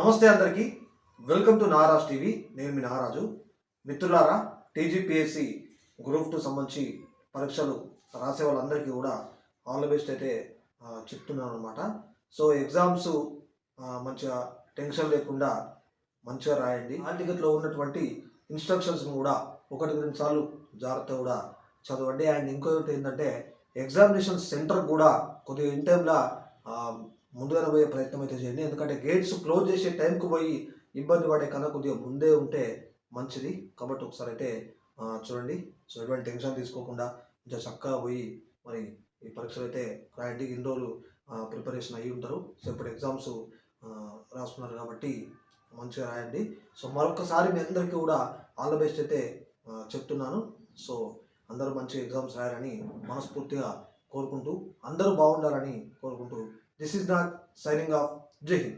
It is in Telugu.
నమస్తే అందరికీ. వెల్కమ్ టు నారాజ్ టీవీ నేను మీ నారాజు మిత్రులారా టీజీపీఎస్సి గ్రూప్ టూ సంబంధించి పరీక్షలు రాసే వాళ్ళందరికీ కూడా ఆల్ ది బెస్ట్ అయితే చెప్తున్నాను అనమాట సో ఎగ్జామ్స్ మంచిగా టెన్షన్ లేకుండా మంచిగా రాయండి. హాల్ టికెట్లో ఉన్నటువంటి ఇన్స్ట్రక్షన్స్ కూడా ఒకటి రెండు సార్లు జాగ్రత్త కూడా చదవండి. అండ్ ఇంకొకటి ఏంటంటే ఎగ్జామినేషన్ సెంటర్ కూడా కొద్దిగా ఇన్ టైంలో ముందుగానే పోయే ప్రయత్నం అయితే చేయండి. ఎందుకంటే గేట్స్ క్లోజ్ చేసే టైంకి పోయి ఇబ్బంది పడే కన్నా కొద్దిగా ముందే ఉంటే మంచిది. కాబట్టి ఒకసారి అయితే చూడండి. సో ఎటువంటి టెన్షన్ తీసుకోకుండా కొంచెం చక్కగా పోయి మరి ఈ పరీక్షలు అయితే రాయండి. ఇన్ని రోజులు ప్రిపరేషన్ అయ్యి ఉంటారు. సో ఇప్పుడు ఎగ్జామ్స్ రాస్తున్నారు కాబట్టి మంచిగా రాయండి. సో మరొకసారి మీ అందరికీ కూడా ఆల్ ద బెస్ట్ అయితే చెప్తున్నాను. సో అందరూ మంచి ఎగ్జామ్స్ రాయాలని మనస్ఫూర్తిగా కోరుకుంటూ అందరూ బాగుండాలని కోరుకుంటూ This is not signing off. Jai